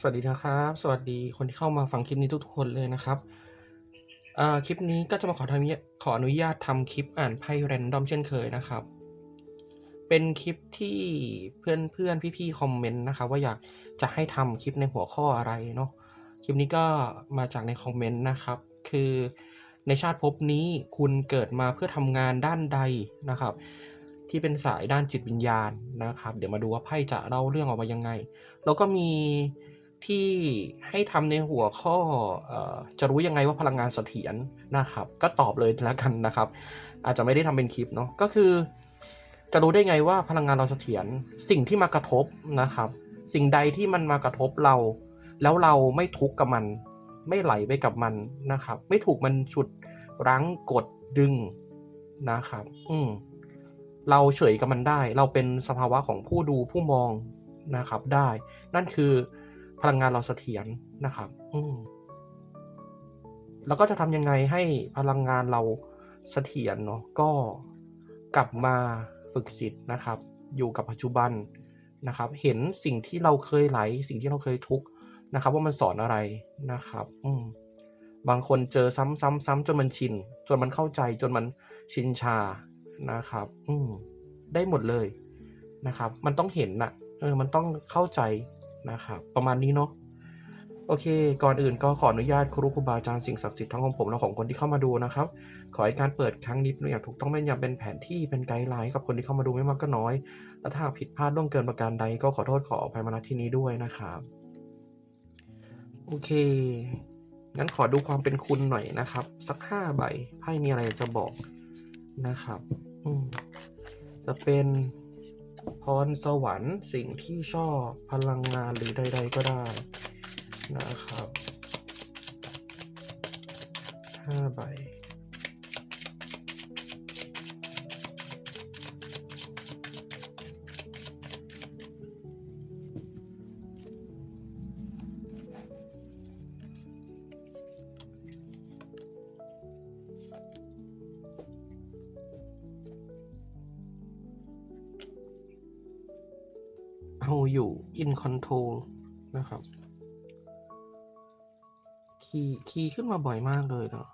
สวัสดีนะครับ สวัสดีคนที่เข้ามาฟังคลิปนี้ทุกๆคนเลยนะครับคลิปนี้ก็จะมาขอทำขออนุญาตทำคลิปอ่านไพ่แรนดอมเช่นเคยนะครับ เป็นคลิปที่เพื่อนเพื่อนๆพี่ๆคอมเมนต์นะครับว่าอยากจะให้ทำคลิปในหัวข้ออะไรเนาะคลิปนี้ก็มาจากในคอมเมนต์นะครับ คือในชาติภพนี้คุณเกิดมาเพื่อทำงานด้านใดนะครับ ที่เป็นสายด้านจิตวิญญาณนะครับ เดี๋ยวมาดูว่าไพ่จะเล่าเรื่องออกมายังไง แล้วก็มี ที่ให้ทำในหัวข้อออจะรู้ยังไงว่าพลังงานเสถียรนะครับ ก็ตอบเลยแล้วกันนะครับ อาจจะไม่ได้ทำเป็นคลิปเนาะก็คือ จะรู้ได้ไงว่าพลังงานเราเสถียรสิ่งที่มากระทบนะครับ สิ่งใดที่มันมากระทบเรา แล้วเราไม่ทุกข์กับมัน ไม่ไหลไปกับมันนะครับ ไม่ถูกมันฉุดรั้งกดดึงนะครับ อืมเราเฉยกับมันได้ เราเป็นสภาวะของผู้ดูผู้มองนะครับได้ นั่นคือ พลังงานเราเสถียรนะครับ อืมแล้วก็จะทำยังไงให้พลังงานเราเสถียรเนาะก็กลับมาฝึกจิตนะครับ อยู่กับปัจจุบันนะครับ เห็นสิ่งที่เราเคยไหล สิ่งที่เราเคยทุกข์นะครับ ว่ามันสอนอะไรนะครับ อืมบางคนเจอซ้ำซ้ำซ้ำจนมันชิน จนมันเข้าใจจนมันชินชานะครับ อืมได้หมดเลยนะครับ มันต้องเห็นนะเออ มันต้องเข้าใจ นะครับประมาณนี้เนาะโอเค ก่อนอื่นก็ขออนุญาตครูครูบาอาจารย์สิ่งศักดิ์สิทธิ์ทั้งของผมและของคนที่เข้ามาดูนะครับ ขอให้การเปิดครั้งนี้เป็นอย่างถูกต้องแม่นยำเป็นแผนที่เป็นไกด์ไลน์กับคนที่เข้ามาดูไม่มากก็น้อย และถ้าผิดพลาดล่วงเกินประการใดก็ขอโทษขออภัยมาณที่นี้ด้วยนะครับ โอเค งั้นขอดูความเป็นคุณหน่อยนะครับ สักห้าใบไพ่มีอะไรจะบอกนะครับ อืมจะเป็น พรสวรรค์สิ่งที่ชอบพลังงานหรือใด ๆ ก็ได้นะครับห้าใบ เอาอยู่ in control นะครับ คีย์คีย์ขึ้นมาบ่อยมากเลยเนาะ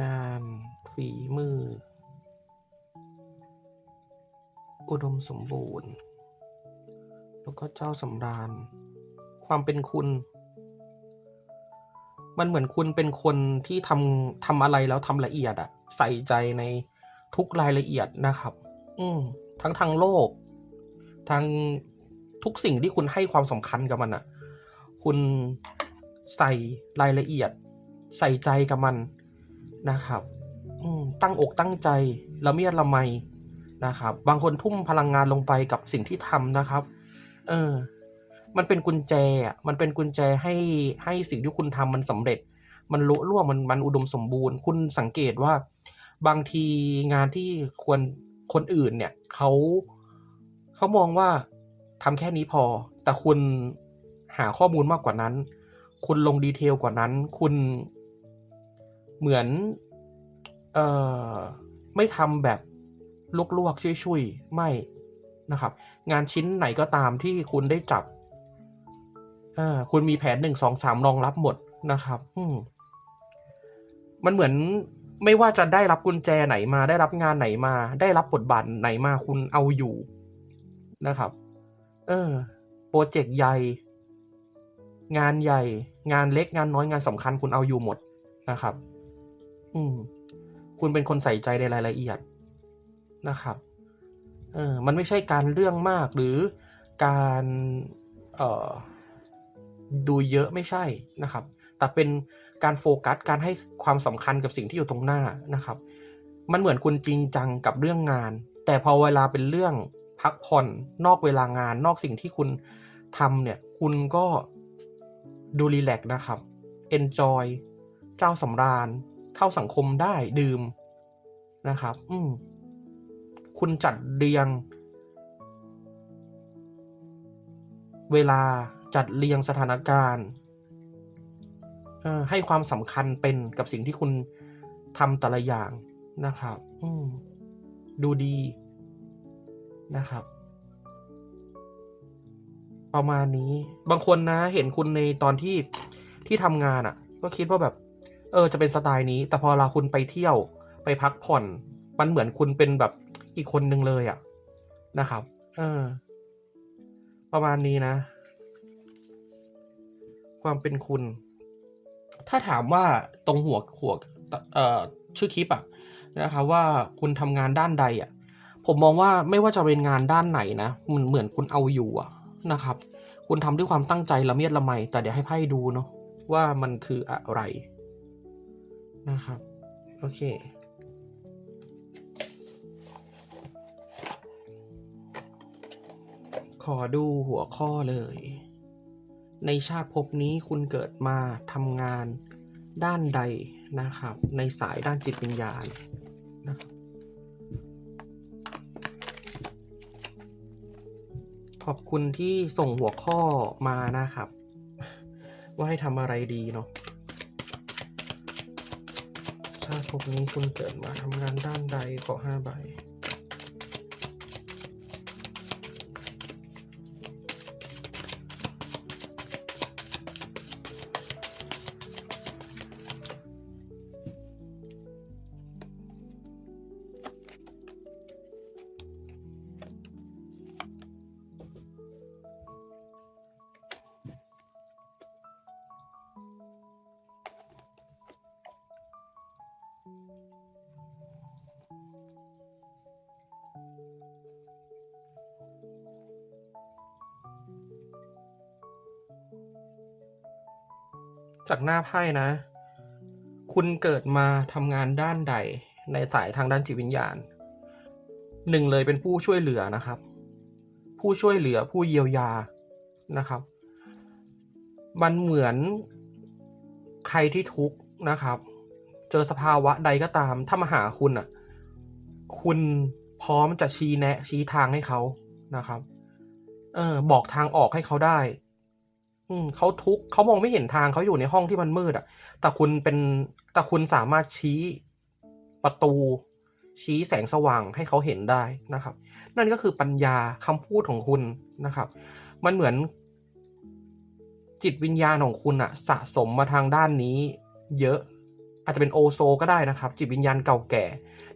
งานฝีมือ อุดมสมบูรณ์ แล้วก็เจ้าสำราญ ความเป็นคุณ มันเหมือนคุณเป็นคนที่ทำทำอะไรแล้วทำละเอียดอะใส่ใจในทุกรายละเอียดนะครับ อืม ทั้งทางโลก ทางทุกสิ่งที่คุณให้ความสำคัญกับมันอะคุณใส่รายละเอียด ใส่ใจกับมันนะครับตั้งอกตั้งใจละเมียดละไมนะครับ บางคนทุ่มพลังงานลงไปกับสิ่งที่ทำนะครับ เออ มันเป็นกุญแจอะมันเป็นกุญแจให้ให้สิ่งที่คุณทำมันสำเร็จ มันลุล่วงมันมันอุดมสมบูรณ์ คุณสังเกตว่า บางทีงานที่ควร คนอื่นเนี่ยเขาเขามองว่าทำแค่นี้พอ แต่คุณหาข้อมูลมากกว่านั้น คุณลงดีเทลกว่านั้น คุณเหมือนเอ่อไม่ทำแบบลวกๆช่วยๆไม่นะครับ งานชิ้นไหนก็ตามที่คุณได้จับอ่าคุณมีแผนหนึ่งสองสามรองรับหมดนะครับ อืมมันเหมือน ไม่ว่าจะได้รับกุญแจไหนมา ได้รับงานไหนมา ได้รับบทบาทไหนมาคุณเอาอยู่นะครับ เออโปรเจกต์ใหญ่ งานใหญ่ งานเล็กงานน้อยงานสำคัญคุณเอาอยู่หมดนะครับ อืม คุณเป็นคนใส่ใจในรายละเอียดนะครับ เออ มันไม่ใช่การเรื่องมากหรือการเอ่อดูเยอะไม่ใช่นะครับ แต่เป็น การโฟกัสการให้ความสำคัญกับสิ่งที่อยู่ตรงหน้านะครับ มันเหมือนคุณจริงจังกับเรื่องงาน แต่พอเวลาเป็นเรื่องพักผ่อนนอกเวลางาน นอกสิ่งที่คุณทำเนี่ย คุณก็ดูรีแลกนะครับ enjoy เจ้าสำราญ เข้าสังคมได้ดื่มนะครับ อืมคุณจัดเรียง เวลาจัดเรียงสถานการณ์ ให้ความสำคัญเป็นกับสิ่งที่คุณทำแต่ละอย่างนะครับอืดูดีนะครับ ประมาณนี้ บางคนนะ เห็นคุณในตอนที่ที่ทำงานอะ่ะ ก็คิดว่าแบบ เออ จะเป็นสไตล์นี้ แต่พอเวลาคุณไปเที่ยวไปพักผ่อน มันเหมือนคุณเป็นแบบอีกคนหนึ่งเลยอะ่ะ นะครับ เออ ประมาณนี้นะ ความเป็นคุณ ถ้าถามว่าตรงหัวหัวเอ่อชื่อคลิปอะนะครับว่าคุณทำงานด้านใดอะผมมองว่าไม่ว่าจะเป็นงานด้านไหนนะมันเหมือนคุณเอาอยู่อะนะครับ คุณทำด้วยความตั้งใจละเมียดละไม แต่เดี๋ยวให้ไพ่ดูเนาะว่ามันคืออะไรนะครับ โอเคขอดูหัวข้อเลย ในชาติภพนี้คุณเกิดมาทำงานด้านใดนะครับ ในสายด้านจิตวิญญาณนะครับขอบคุณที่ส่งหัวข้อมานะครับ ว่าให้ทำอะไรดีเนาะชาติภพนี้คุณเกิดมาทำงานด้านใดขอห้าใบ จากหน้าไพ่นะ คุณเกิดมาทำงานด้านใดในสายทางด้านจิตวิญญาณหนึ่งเลยเป็นผู้ช่วยเหลือนะครับ ผู้ช่วยเหลือผู้เยียวยานะครับ มันเหมือนใครที่ทุกข์นะครับ เจอสภาวะใดก็ตาม ถ้ามาหาคุณอะ คุณพร้อมจะชี้แนะชี้ทางให้เขานะครับ เออบอกทางออกให้เขาได้ เขาทุกข์เขามองไม่เห็นทางเขาอยู่ในห้องที่มันมืดอะแต่คุณเป็นแต่คุณสามารถชี้ประตู ชี้แสงสว่างให้เขาเห็นได้นะครับ นั่นก็คือปัญญาคำพูดของคุณนะครับ มันเหมือนจิตวิญญาณของคุณอะสะสมมาทางด้านนี้ เยอะ อาจจะเป็นโอโซก็ได้นะครับ จิตวิญญาณเก่าแก่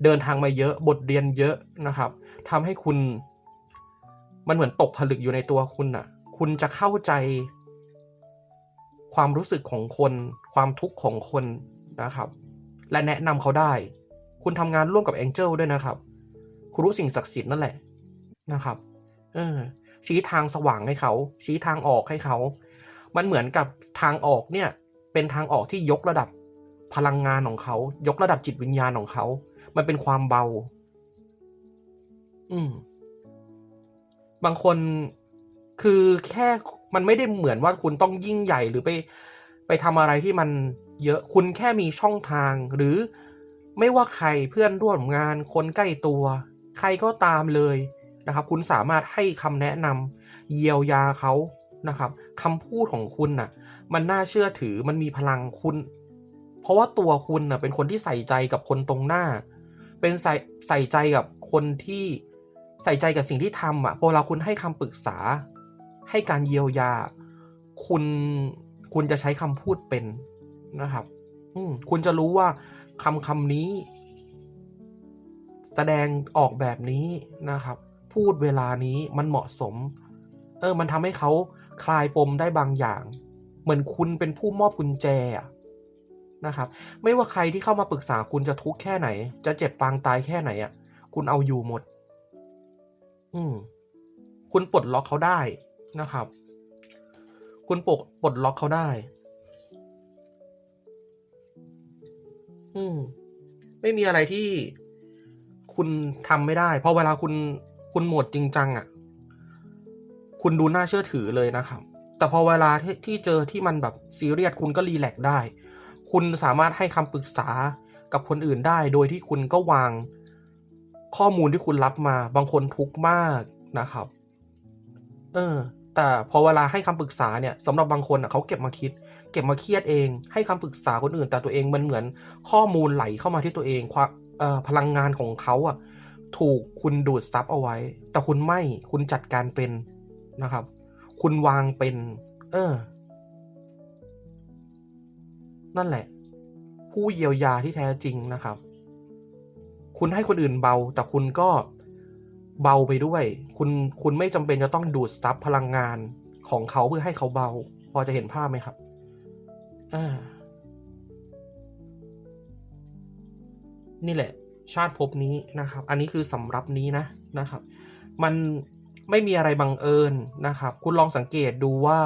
เดินทางมาเยอะบทเรียนเยอะนะครับทำให้คุณ มันเหมือนตกผลึกอยู่ในตัวคุณอะคุณจะเข้าใจ ความรู้สึกของคน ความทุกข์ของคนนะครับ และแนะนำเขาได้ คุณทำงานร่วมกับแองเจิลด้วยนะครับ คุณรู้สิ่งศักดิ์สิทธิ์นั่นแหละนะครับ เออ ชี้ทางสว่างให้เขา ชี้ทางออกให้เขา มันเหมือนกับทางออกเนี่ย เป็นทางออกที่ยกระดับพลังงานของเขา ยกระดับจิตวิญญาณของเขา มันเป็นความเบา อืม บางคนคือแค่ มันไม่ได้เหมือนว่าคุณต้องยิ่งใหญ่หรือไป ไปทำอะไรที่มันเยอะคุณแค่มีช่องทางหรือไม่ว่าใครเพื่อนร่วมงานคนใกล้ตัว ใครก็ตามเลยนะครับ คุณสามารถให้คำแนะนำเยียวยาเขานะครับคำพูดของคุณน่ะ มันน่าเชื่อถือมันมีพลังคุณ เพราะว่าตัวคุณน่ะเป็นคนที่ใส่ใจกับคนตรงหน้า เป็นใส่ใส่ใจกับคนที่ใส่ใจกับสิ่งที่ทำอะพอเวลาคุณให้คำปรึกษา ให้การเยียวยา คุณคุณจะใช้คำพูดเป็นนะครับ อืคุณจะรู้ว่าคำคำนี้ แสดงออกแบบนี้นะครับ พูดเวลานี้มันเหมาะสม เออ มันทำให้เขาคลายปมได้บางอย่าง เหมือนคุณเป็นผู้มอบกุญแจนะครับ ไม่ว่าใครที่เข้ามาปรึกษาคุณจะทุกข์แค่ไหน จะเจ็บปางตายแค่ไหนอะ คุณเอาอยู่หมด อืม คุณปลดล็อกเขาได้ นะครับ คุณปลดปลดล็อกเขาได้ อืม ไม่มีอะไรที่คุณทำไม่ได้ เพราะเวลาคุณคุณหมดจริงจังอะ คุณดูน่าเชื่อถือเลยนะครับ แต่พอเวลาที่ที่เจอที่มันแบบซีเรียสคุณก็รีแลกซ์ได้ คุณสามารถให้คำปรึกษากับคนอื่นได้ โดยที่คุณก็วางข้อมูลที่คุณรับมา บางคนทุกข์มากนะครับ เออ แต่พอเวลาให้คำปรึกษาเนี่ยสำหรับบางคนอะเขาเก็บมาคิด เก็บมาเครียดเอง ให้คำปรึกษาคนอื่น แต่ตัวเองมันเหมือนข้อมูลไหลเข้ามาที่ตัวเองความพลังงานของเขาอะถูกคุณดูดซับเอาไว้ แต่คุณไม่คุณจัดการเป็นนะครับ คุณวางเป็น เออ นั่นแหละ ผู้เยียวยาที่แท้จริงนะครับ คุณให้คนอื่นเบา แต่คุณก็ เบาไปด้วย คุณคุณไม่จำเป็นจะต้องดูดซับพลังงานของเขาเพื่อให้เขาเบา พอจะเห็นภาพไหมครับ อ่า นี่แหละ ชาติภพนี้นะครับ อันนี้คือสำรับนี้นะนะครับ มันไม่มีอะไรบังเอิญนะครับ คุณลองสังเกตดูว่า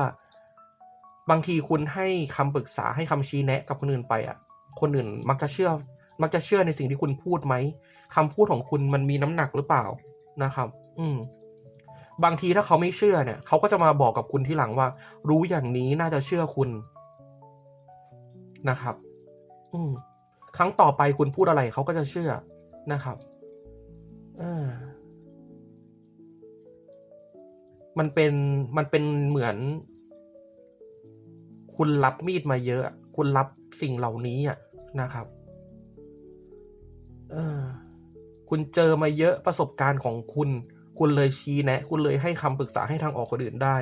บางทีคุณให้คำปรึกษาให้คำชี้แนะกับคนอื่นไปอะ คนอื่นมักจะเชื่อ มักจะเชื่อในสิ่งที่คุณพูดไหมคำพูดของคุณมันมีน้ำหนักหรือเปล่า นะครับ อืมบางทีถ้าเขาไม่เชื่อเนี่ย เขาก็จะมาบอกกับคุณที่หลังว่า รู้อย่างนี้น่าจะเชื่อคุณนะครับ อืมครั้งต่อไปคุณพูดอะไรเขาก็จะเชื่อนะครับอมันเป็นมันเป็นเหมือน คุณรับมีดมาเยอะ คุณรับสิ่งเหล่านี้อะนะครับ เออ คุณเจอมาเยอะประสบการณ์ของคุณ คุณเลยชี้แนะ คุณเลยให้คำปรึกษาให้ทางออกคนอื่นได้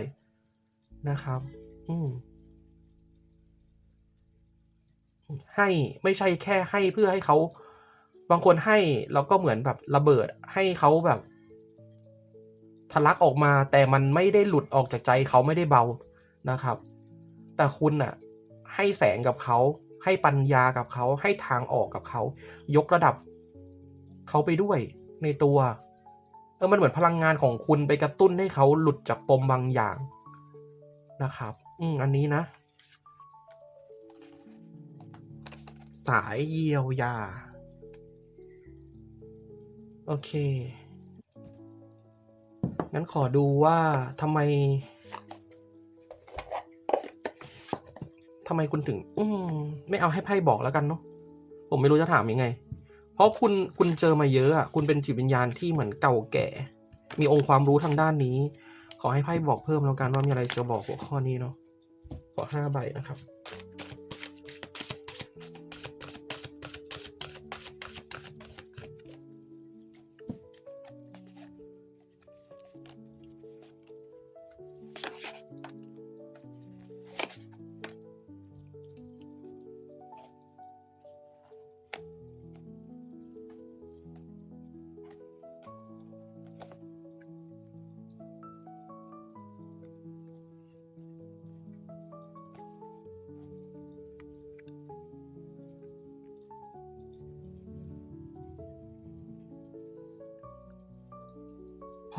นะครับ อืมให้ไม่ใช่แค่ให้เพื่อให้เขาบางคนให้แล้วก็เหมือนแบบระเบิด ให้เขาแบบทะลักออกมาแต่มันไม่ได้หลุดออกจากใจเขาไม่ได้เบานะครับ แต่คุณน่ะ ให้แสงกับเขา ให้ปัญญากับเขา ให้ทางออกกับเขา ยกระดับ เขาไปด้วยในตัวเออมันเหมือนพลังงานของคุณไปกระตุ้นให้เขาหลุดจากปมบางอย่างนะครับ อืมอันนี้นะ สายเยียวยา โอเค งั้นขอดูว่าทำไมทำไมคุณถึง อืมไม่เอาให้ไพ่บอกแล้วกันเนาะผมไม่รู้จะถามยังไง เพราะคุณคุณเจอมาเยอะอะคุณเป็นจิตวิญญาณที่เหมือนเก่าแก่ มีองค์ความรู้ทางด้านนี้ ขอให้ไพ่บอกเพิ่มแล้วกันว่ามีอะไรจะบอกหัวข้อนี้เนาะขอห้าใบนะครับ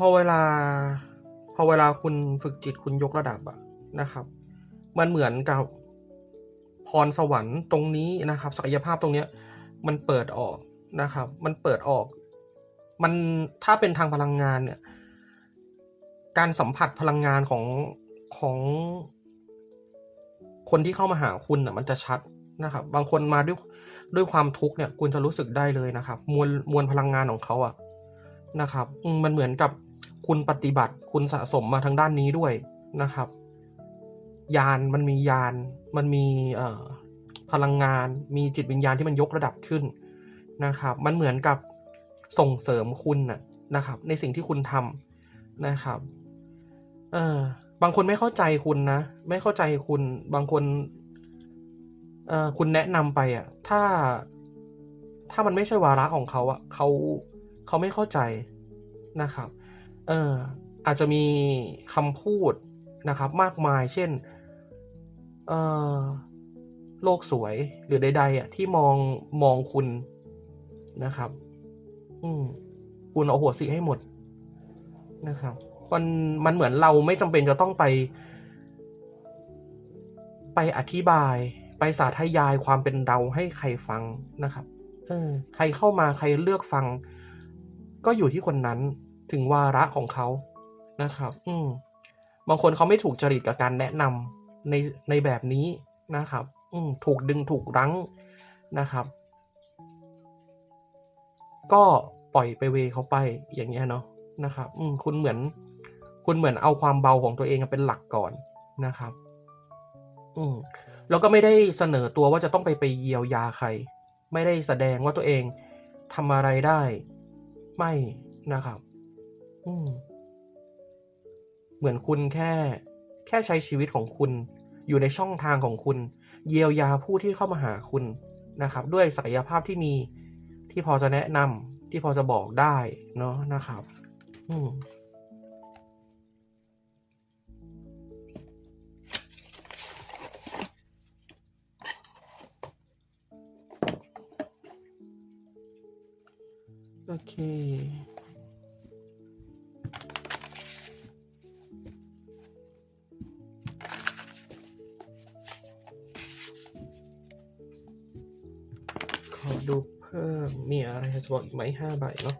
พอเวลา พอเวลาคุณฝึกจิตคุณยกระดับอะนะครับ มันเหมือนกับพรสวรรค์ตรงนี้นะครับ ศักยภาพตรงเนี้ย มันเปิดออกนะครับ มันเปิดออก มันถ้าเป็นทางพลังงานเนี่ย การสัมผัสพลังงานของของ คนที่เข้ามาหาคุณอะ มันจะชัดนะครับ บางคนมาด้วยด้วยความทุกข์เนี่ย คุณจะรู้สึกได้เลยนะครับ มวลมวลพลังงานของเขาอะนะครับมันเหมือนกับ คุณปฏิบัติ คุณสะสมมาทางด้านนี้ด้วยนะครับ ยานมันมียานมันมีพลังงาน มีจิตวิญญาณที่มันยกระดับขึ้นนะครับ มันเหมือนกับส่งเสริมคุณนะนะครับ ในสิ่งที่คุณทำนะครับเออบางคนไม่เข้าใจคุณนะ ไม่เข้าใจคุณ บางคนเออคุณแนะนำไปอะ ถ้าถ้ามันไม่ใช่วาระของเขาอะเขาเขาไม่เข้าใจนะครับ เอออาจจะมีคำพูดนะครับ มากมาย เช่นเออโลกสวยหรือใด ๆอะที่มองมองคุณนะครับ อืมคุณเอาหัวสิให้หมดนะครับ มันมันเหมือนเราไม่จำเป็นจะต้องไป ไปอธิบาย ไปสาธยายความเป็นเราให้ใครฟังนะครับ เออ ใครเข้ามาใครเลือกฟัง ก็อยู่ที่คนนั้น ถึงวาระของเขานะครับ อืมบางคนเขาไม่ถูกจริตกับการแนะนำในในแบบนี้นะครับ อืมถูกดึงถูกรั้งนะครับ ก็ปล่อยไปเวเขาไปอย่างเงี้ยเนาะนะครับ อืมคุณเหมือน คุณเหมือนเอาความเบาของตัวเองเป็นหลักก่อนนะครับ อืมแล้วก็ไม่ได้เสนอตัวว่าจะต้องไปไปเยียวยาใคร ไม่ได้แสดงว่าตัวเองทำอะไรได้ ไม่นะครับ เหมือนคุณแค่ แค่ใช้ชีวิตของคุณ อยู่ในช่องทางของคุณ เยียวยาผู้ที่เข้ามาหาคุณนะครับ ด้วยศักยภาพที่มีที่พอจะแนะนำที่พอจะบอกได้เนาะนะครับ อืมโอเค บอกอีกไหมห้าใบเนาะ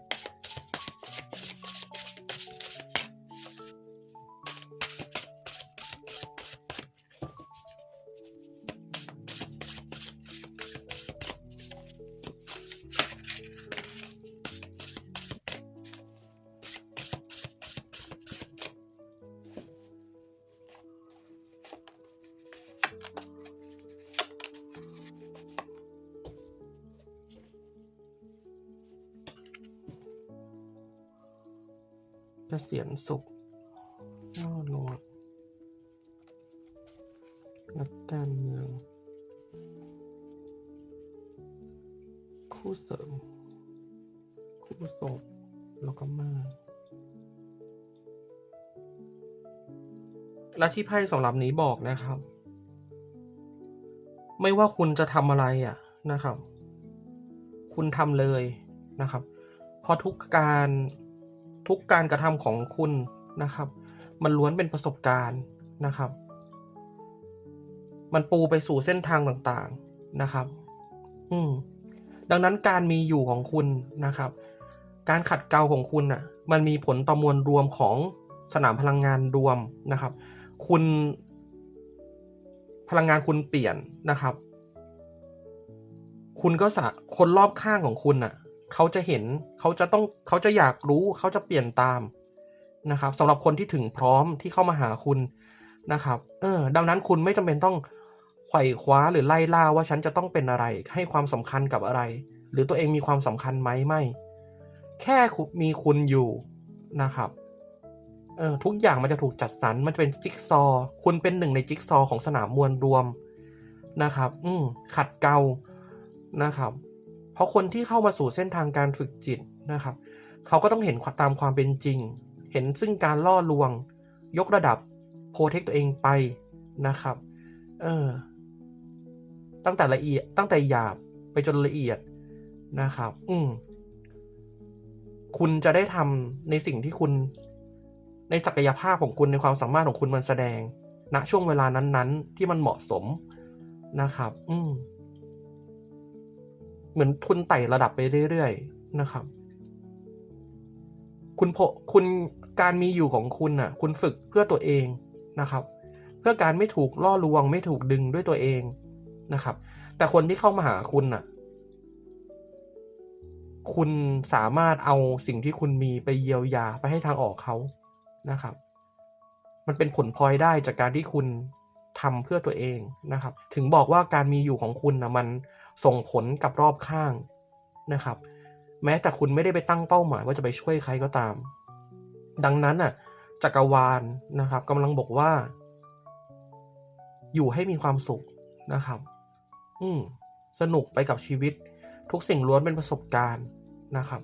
เกษียณสุขล่อลงนักการเมือง คู่เสริม คู่ศพแล้วก็มาและที่ไพ่สำหรับนี้บอกนะครับ ไม่ว่าคุณจะทำอะไรอะนะครับ คุณทำเลยนะครับเพราะทุกการ ทุกการกระทำของคุณนะครับ มันล้วนเป็นประสบการณ์นะครับ มันปูไปสู่เส้นทางต่างๆนะครับ อืมดังนั้นการมีอยู่ของคุณนะครับ การขัดเกลาของคุณน่ะ มันมีผลต่อมวลรวมของสนามพลังงานรวมนะครับ คุณ พลังงานคุณเปลี่ยนนะครับ คุณก็สะคนรอบข้างของคุณน่ะ เขาจะเห็นเขาจะต้องเขาจะอยากรู้เขาจะเปลี่ยนตามนะครับสำหรับคนที่ถึงพร้อมที่เข้ามาหาคุณนะครับเออดังนั้นคุณไม่จำเป็นต้องไขว่คว้าหรือไล่ล่าว่าฉันจะต้องเป็นอะไร ให้ความสำคัญกับอะไร หรือตัวเองมีความสำคัญไหมไม่ แค่มีคุณอยู่นะครับเออทุกอย่างมันจะถูกจัดสรรมันจะเป็นจิ๊กซอว์คุณเป็นหนึ่งในจิ๊กซอว์ของสนามมวลรวมนะครับ อืมขัดเกลานะครับ เพราะคนที่เข้ามาสู่เส้นทางการฝึกจิตนะครับ เขาก็ต้องเห็นตามความเป็นจริง เห็นซึ่งการล่อลวง ยกระดับโปรเทคตัวเองไปนะครับ เออ ตั้งแต่ละเอียด ตั้งแต่หยาบไปจนละเอียดนะครับ อืมคุณจะได้ทำในสิ่งที่คุณ ในศักยภาพของคุณในความสามารถของคุณมันแสดงณช่วงเวลานั้น ๆ ที่มันเหมาะสมนะครับ อืม เหมือนคุณไต่ระดับไปเรื่อยๆนะครับ คุณพคุณการมีอยู่ของคุณน่ะ คุณฝึกเพื่อตัวเองนะครับ เพื่อการไม่ถูกล่อลวง ไม่ถูกดึงด้วยตัวเองนะครับ แต่คนที่เข้ามาหาคุณน่ะ คุณสามารถเอาสิ่งที่คุณมีไปเยียวยาไปให้ทางออกเขานะครับ มันเป็นผลพลอยได้จากการที่คุณทำเพื่อตัวเองนะครับ ถึงบอกว่าการมีอยู่ของคุณนะมัน ส่งผลกับรอบข้างนะครับ แม้แต่คุณไม่ได้ไปตั้งเป้าหมายว่าจะไปช่วยใครก็ตาม ดังนั้นน่ะจักรวาลนะครับกำลังบอกว่า อยู่ให้มีความสุขนะครับ อืมสนุกไปกับชีวิต ทุกสิ่งล้วนเป็นประสบการณ์นะครับ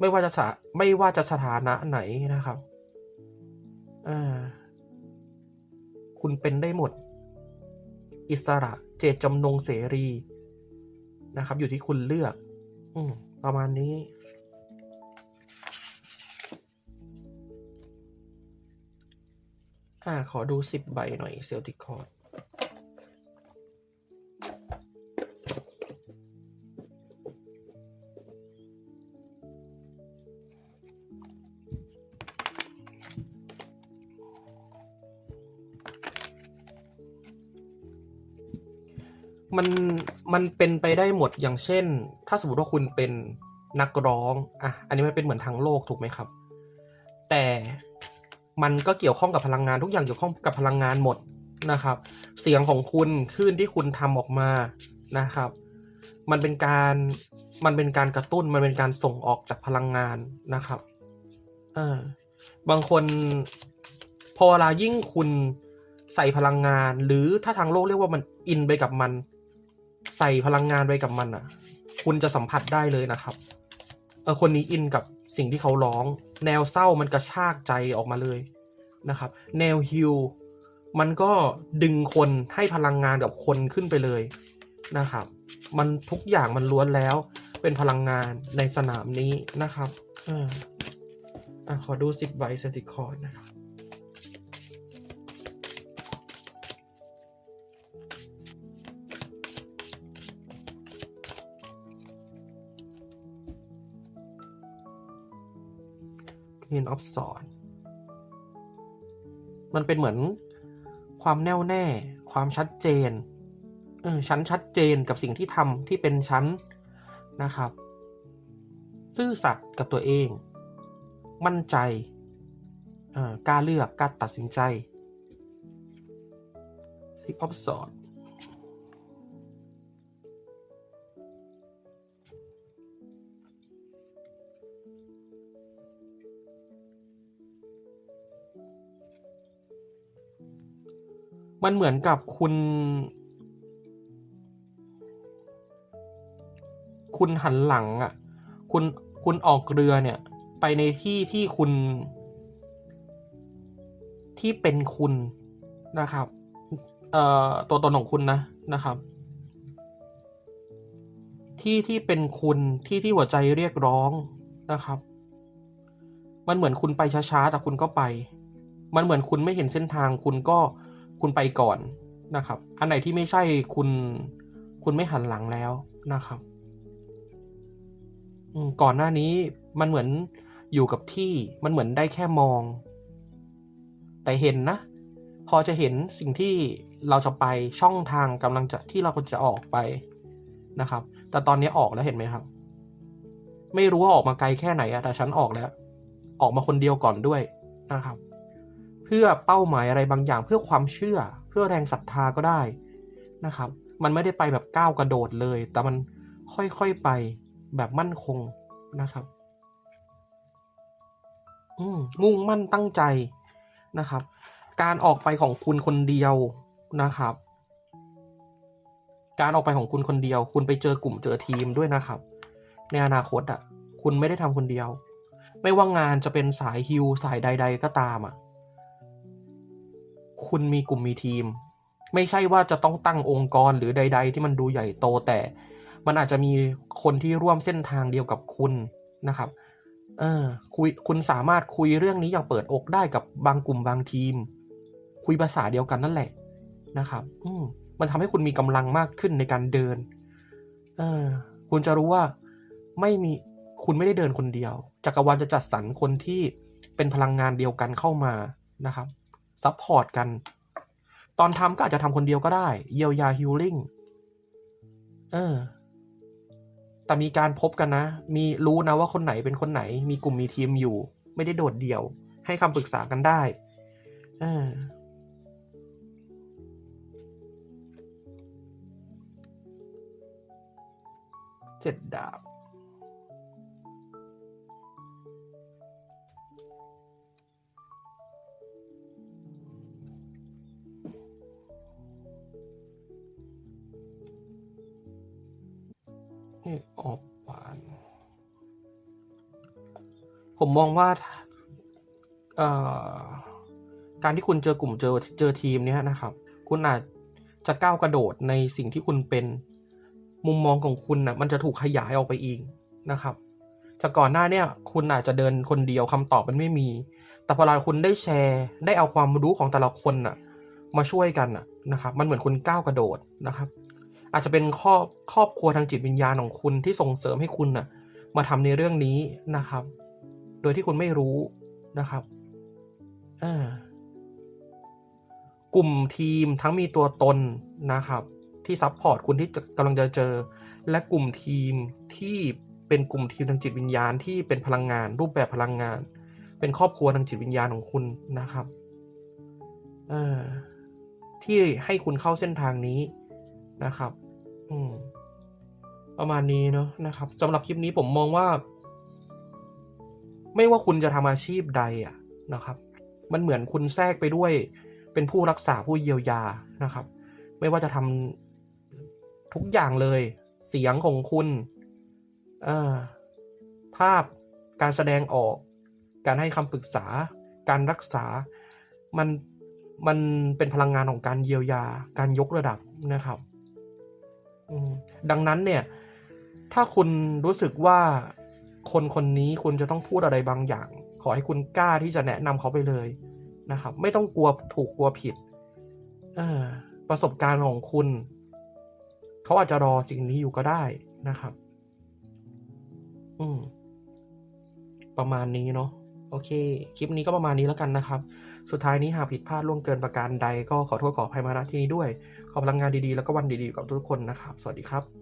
ไม่ว่าจะสะไม่ว่าจะสถานะไหนนะครับอ่าคุณเป็นได้หมด อิสระ เจตจำนงเสรีนะครับ อยู่ที่คุณเลือก อืประมาณนี้ อ่า ขอดูสิบใบหน่อยเซลติคอร์ด มันมันเป็นไปได้หมดอย่างเช่น ถ้าสมมติว่าคุณเป็นนักร้องอะอันนี้มันเป็นเหมือนทางโลกถูกไหมครับ แต่มันก็เกี่ยวข้องกับพลังงานทุกอย่างเกี่ยวข้องกับพลังงานหมดนะครับ เสียงของคุณคลื่นที่คุณทำออกมานะครับ มันเป็นการมันเป็นการกระตุ้นมันเป็นการส่งออกจากพลังงานนะครับเออบางคนพอเวลายิ่งคุณใส่พลังงาน หรือถ้าทางโลกเรียกว่ามันอินไปกับมัน ส่พลังงานไปกับมันอะ คุณจะสัมผัสได้เลยนะครับ เออคนนี้อินกับสิ่งที่เขาร้อง แนวเศร้ามันกระชากใจออกมาเลยนะครับ แนวฮิลมันก็ดึงคนให้พลังงานกับคนขึ้นไปเลยนะครับ มันทุกอย่างมันล้วนแล้วเป็นพลังงานในสนามนี้นะครับอ่าขอดูสิบใบสติคอร์ดนะครับ Queen of Swords มันเป็นเหมือนความแน่วแน่ ความชัดเจน เออฉันชัดเจนกับสิ่งที่ทำที่เป็นฉันนะครับ ซื่อสัตย์กับตัวเอง มั่นใจกล้าเลือกกล้าตัดสินใจ Six of Swords มันเหมือนกับคุณ คุณหันหลังอะ คุณคุณออกเรือเนี่ย ไปในที่ที่คุณ ที่เป็นคุณนะครับ เอ่อตัวตนของคุณนะนะครับ ที่ที่เป็นคุณที่ที่หัวใจเรียกร้องนะครับ มันเหมือนคุณไปช้าๆแต่คุณก็ไป มันเหมือนคุณไม่เห็นเส้นทางคุณก็ คุณไปก่อนนะครับ อันไหนที่ไม่ใช่คุณ คุณไม่หันหลังแล้วนะครับก่อนหน้านี้มันเหมือนอยู่กับที่มันเหมือนได้แค่มอง แต่เห็นนะ พอจะเห็นสิ่งที่เราจะไปช่องทางกำลังจะที่เราจะออกไปนะครับ แต่ตอนนี้ออกแล้วเห็นไหมครับ ไม่รู้ว่าออกมาไกลแค่ไหนอะแต่ฉันออกแล้ว ออกมาคนเดียวก่อนด้วยนะครับ พื่อเป้าหมายอะไรบางอย่าง เพื่อความเชื่อ เพื่อแรงศรัทธาก็ได้นะครับ มันไม่ได้ไปแบบก้าวกระโดดเลย แต่มันค่อยๆไปแบบมั่นคงนะครับมมุ่งมั่นตั้งใจนะครับ การออกไปของคุณคนเดียวนะครับ การออกไปของคุณคนเดียว คุณไปเจอกลุ่มเจอทีมด้วยนะครับ ในอนาคตอะ คุณไม่ได้ทำคนเดียว ไม่ว่างานจะเป็นสายฮิวสายใด ๆ ก็ตามอะ คุณมีกลุ่มมีทีม ไม่ใช่ว่าจะต้องตั้งองค์กรหรือใด ๆ ที่มันดูใหญ่โตแต่ มันอาจจะมีคนที่ร่วมเส้นทางเดียวกับคุณนะครับ เออคุยคุณสามารถคุยเรื่องนี้อย่างเปิดอกได้กับบางกลุ่มบางทีม คุยภาษาเดียวกันนั่นแหละนะครับ อืมันทำให้คุณมีกำลังมากขึ้นในการเดิน เออ คุณจะรู้ว่าไม่มีคุณไม่ได้เดินคนเดียว จักรวาลจะจัดสรรคนที่เป็นพลังงานเดียวกันเข้ามานะครับ ซัพพอร์ตกัน ตอนทำก็อาจจะทำคนเดียวก็ได้ เยียวยาฮิลลิ่งเออ แต่มีการพบกันนะ มีรู้นะว่าคนไหนเป็นคนไหน มีกลุ่มมีทีมอยู่ ไม่ได้โดดเดี่ยว ให้คำปรึกษากันได้ เออเจ็ดดาบ ออกปาน ผมมองว่าการที่คุณเจอกลุ่มเจอเจอทีมเนี้ยนะครับ คุณอาจจะก้าวกระโดดในสิ่งที่คุณเป็นมุมมองของคุณนะ่ะมันจะถูกขยายออกไปอีกนะครับจากก่อนหน้าเนี่ยคุณอาจจะเดินคนเดียวคำตอบมันไม่มี แต่พอเราคุณได้แชร์ ได้เอาความรู้ของแต่ละคนน่ะมาช่วยกันน่ะนะครับ มันเหมือนคุณก้าวกระโดดนะครับ อาจจะเป็นครอบครอบครัวทางจิตวิญญาณของคุณที่ส่งเสริมให้คุณน่ะมาทำในเรื่องนี้นะครับ โดยที่คุณไม่รู้นะครับกลุ่มทีมทั้งมีตัวตนนะครับ ที่ซัพพอร์ตคุณที่กำลังจะเจอ และกลุ่มทีมที่เป็นกลุ่มทีมทางจิตวิญญาณที่เป็นพลังงาน รูปแบบพลังงาน เป็นครอบครัวทางจิตวิญญาณของคุณนะครับที่ให้คุณเข้าเส้นทางนี้นะครับ ประมาณนี้เนาะนะครับสำหรับคลิปนี้ผมมองว่า ไม่ว่าคุณจะทำอาชีพใดอะนะครับ มันเหมือนคุณแทรกไปด้วย เป็นผู้รักษาผู้เยียวยานะครับ ไม่ว่าจะทำทุกอย่างเลย เสียงของคุณภาพการแสดงออก การให้คำปรึกษา การรักษา มัน มันเป็นพลังงานของการเยียวยา การยกระดับนะครับ ดังนั้นเนี่ย ถ้าคุณรู้สึกว่าคนคนนี้คุณจะต้องพูดอะไรบางอย่าง ขอให้คุณกล้าที่จะแนะนำเขาไปเลยนะครับ ไม่ต้องกลัวถูกกลัวผิดออประสบการณ์ของคุณ เขาอาจจะรอสิ่งนี้อยู่ก็ได้นะครับ อืม ประมาณนี้เนาะโอเค คลิปนี้ก็ประมาณนี้แล้วกันนะครับ สุดท้ายนี้หากผิดพลาดล่วงเกินประการใดก็ขอโทษขออภัยมาณที่นี้ด้วย ขอพลังงานดีๆ แล้วก็วันดีๆกับทุกคนนะครับ สวัสดีครับ